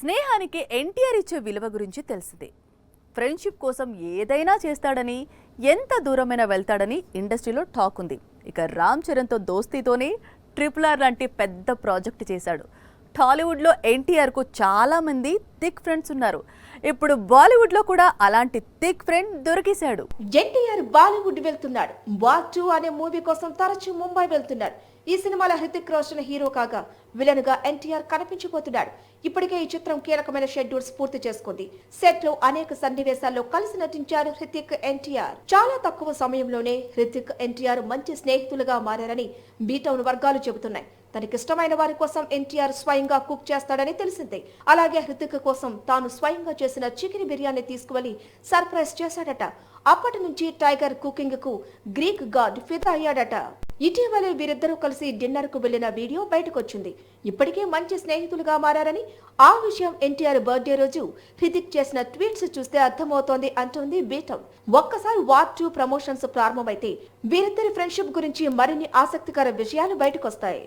స్నేహానికి ఎన్టీఆర్ ఇచ్చే విలువ గురించి తెలిసిందే. ఫ్రెండ్షిప్ కోసం ఏదైనా చేస్తాడని ఎంత దూరమైనా వెళ్తాడని ఇండస్ట్రీలో టాక్ ఉంది. ఇక రామ్ చరణ్తో దోస్తీతోనే ట్రిపుల్ ఆర్ లాంటి పెద్ద ప్రాజెక్ట్ చేశాడు. టాలీవుడ్లో ఎన్టీఆర్కు చాలామంది థిక్ ఫ్రెండ్స్ ఉన్నారు. ఇప్పుడు బాలీవుడ్లో కూడా అలాంటి థిక్ ఫ్రెండ్ దొరికేశాడు. ఎన్టీఆర్ బాలీవుడ్ వెళ్తున్నాడు. వార్ టూ అనే మూవీ కోసం తరచూ ముంబై వెళ్తున్నాడు. ఈ సినిమాలో హృతిక్ రోషన్ హీరో కాగా విలన్గా ఎన్టీఆర్ కనిపించబోతున్నాడు. ఇప్పటికే ఈ చిత్రం కీలకమైన షెడ్యూల్స్ పూర్తి చేసుకుంది. సెట్లో అనేక సన్నివేశాల్లో కలిసి నటించారు హృతిక్ ఎన్టీఆర్. చాలా తక్కువ సమయంలోనే హృతిక్ ఎన్టీఆర్ మంచి స్నేహితులుగా మారారని బీటౌన్ వర్గాలు చెబుతున్నాయి. తనకిష్టమైన వారి కోసం ఎన్టీఆర్ స్వయంగా కుక్ చేస్తాడని తెలిసిందే. అలాగే హృతిక్ కోసం తాను స్వయంగా చేసిన చికెన్ బిర్యానీ తీసుకువెళ్ళి సర్ప్రైజ్ చేశాడట. అప్పటి నుంచి టైగర్ కుకింగ్కు గ్రీక్ గాడ్ ఫిదా అయ్యాడట. ఇటీవలే వీరిద్దరూ కలిసి డిన్నర్కు వెళ్ళిన వీడియో బయటకొచ్చింది. ఇప్పటికే మంచి స్నేహితులుగా మారారని ఆ విషయం ఎన్టీఆర్ బర్త్డే రోజు హృతిక్ చేసిన ట్వీట్స్ చూస్తే అర్థమవుతోంది అంటోంది బీటం. ఒక్కసారి వార్ టూ ప్రమోషన్స్ ప్రారంభమైతే వీరిద్దరి ఫ్రెండ్షిప్ గురించి మరిన్ని ఆసక్తికర విషయాలు బయటకొస్తాయి.